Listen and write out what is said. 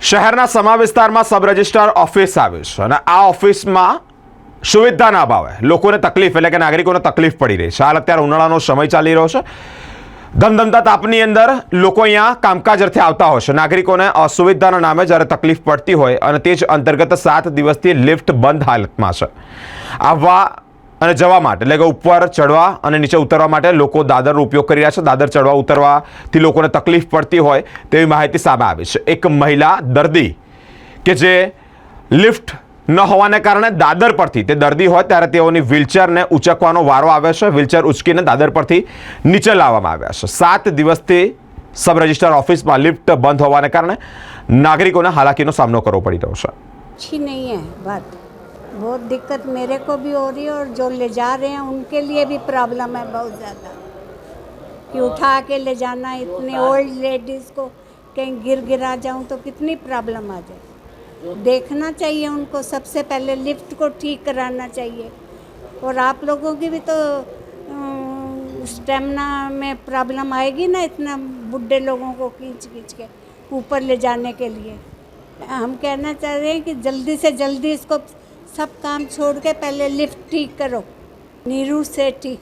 શહેરના સમા વિસ્તારમાં sub registrar office આવી છે અને આ ઓફિસમાં સુવિધાના અભાવે લોકોને તકલીફ, એટલે કે નાગરિકોને તકલીફ પડી રહી છે. હાલ અત્યારે ઉનાળાનો સમય ચાલી રહ્યો છે. ધમધમતા તાપની અંદર લોકો અહીંયા કામકાજ અર્થે આવતા હોય છે. નાગરિકોને અસુવિધાના નામે જ્યારે તકલીફ પડતી હોય અને તે જ અંતર્ગત સાત દિવસથી લિફ્ટ બંધ હાલતમાં છે. આવવા અને જવા માટે, એટલે કે ઉપર ચડવા અને નીચે ઉતરવા માટે લોકો દાદરનો ઉપયોગ કરી રહ્યા છે. દાદર ચડવા ઉતરવાથી લોકોને તકલીફ પડતી હોય તેવી માહિતી સામે આવી છે. એક મહિલા દર્દી કે જે લિફ્ટ ન હોવાને કારણે દાદર પરથી, તે દર્દી હોય ત્યારે તેઓની વ્હીલચેરને ઉચકવાનો વારો આવે છે. વ્હીલચેર ઉચકીને દાદર પરથી નીચે લાવવામાં આવ્યા છે. સાત દિવસથી સબ રજિસ્ટર ઓફિસમાં લિફ્ટ બંધ હોવાને કારણે નાગરિકોને હાલાકીનો સામનો કરવો પડી રહ્યો છે. નહીં વાત. बहुत दिक्कत मेरे को भी हो रही है और जो ले जा रहे हैं उनके लिए भी प्रॉब्लम है बहुत ज़्यादा। कि उठा के ले जाना इतने ओल्ड लेडीज़ को कहीं गिर गिरा जाऊँ तो कितनी प्रॉब्लम आ जाए। देखना चाहिए उनको सबसे पहले लिफ्ट को ठीक कराना चाहिए। और आप लोगों की भी तो स्टेमिना में प्रॉब्लम आएगी ना इतना बुढ़े लोगों को खींच खींच के ऊपर ले जाने के लिए। हम कहना चाह रहे हैं कि जल्दी से जल्दी इसको सब काम छोड़ के पहले लिफ्ट ठीक करो नीरू सेठी